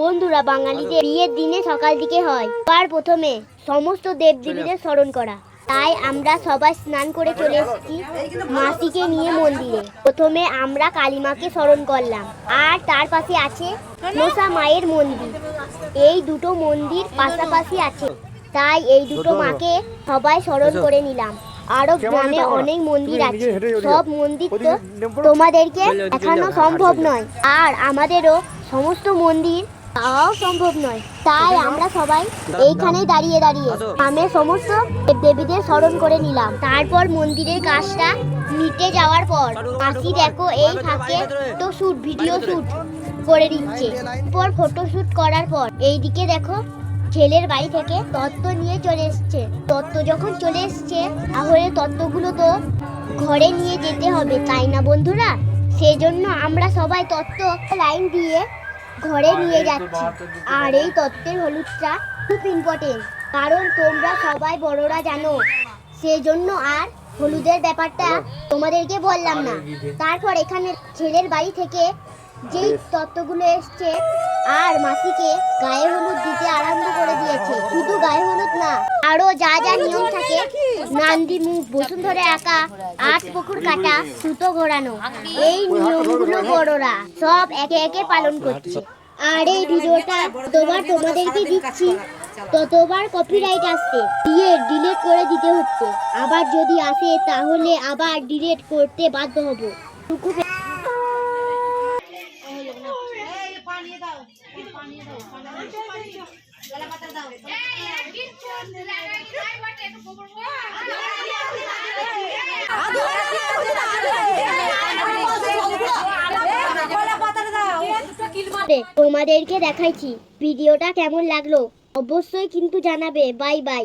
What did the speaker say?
বন্ধুরা বাঙালিদের বিয়ের দিনে সকাল দিকে হয়। আর প্রথমে সমস্ত দেব দেবীদের স্মরণ করা। তাই আমরা সবাই স্নান করে চলে এসেছি মাসিকে নিয়ে মন্দিরে। প্রথমে আমরা কালীমাকে স্মরণ করলাম। আর তার পাশে আছে মনসা মায়ের মন্দির। এই দুটো মন্দির পাশাপাশি আছে। তাই এই দুটো মাকে সবাই স্মরণ করে নিলাম। আরও গ্রামে অনেক মন্দির আছে। সব মন্দির তো তোমাদেরকে দেখানো সম্ভব নয়। আর আমাদেরও সমস্ত মন্দির তাও সম্ভব নয়। তাই আমরা সবাই এইখানেই দাঁড়িয়ে দাঁড়িয়ে। গ্রামের সমস্ত দেবদেবীদের স্মরণ করে নিলাম। তারপর মন্দিরের কাজটা মিটে যাওয়ার পর মাসি দেখো এই ফাঁকে তো শুট ভিডিও শুট করে দিচ্ছে পর ফটো শুট করার পর এইদিকে দেখো ছেলের বাড়ি থেকে তত্ত্ব নিয়ে চলে এসছে। তত্ত্ব যখন চলে এসছে তাহলে তত্ত্বগুলো তো ঘরে নিয়ে যেতে হবে তাই না বন্ধুরা? সেজন্য আমরা সবাই তত্ত্ব লাইন দিয়ে ঘরে নিয়ে যাচ্ছি। আর এই তত্ত্বের হলুদটা খুব ইম্পর্টেন্ট কারণ তোমরা সবাই বড়রা জানো। সেজন্য আর হলুদের ব্যাপারটা তোমাদেরকে বললাম না। তারপর এখানে ছেলের বাড়ি থেকে যেই তত্ত্বগুলো এসছে আর মাসিকে গায়ে হলুদ দিতে আরম্ভ করে দিয়েছে। শুধু আরও যা যা নিয়ম থাকে নান্দি মুখ বসুন ধরে আঁকা আট পুকুর কাটা সুতো ঘোরানো এই নিয়মগুলো বড়রা সব একে একে পালন করছে। আর এই ভিডিওটা যতবার তোমাদেরকে দিচ্ছি ততবার কপিরাইট আসছে। দিয়ে ডিলিট করে দিতে হচ্ছে। আবার যদি আসে তাহলে আবার ডিলিট করতে বাধ্য হব। তোমাদেরকে দেখাইছি ভিডিওটা কেমন লাগল অবশ্যই কিন্তু জানাবে। Bye bye.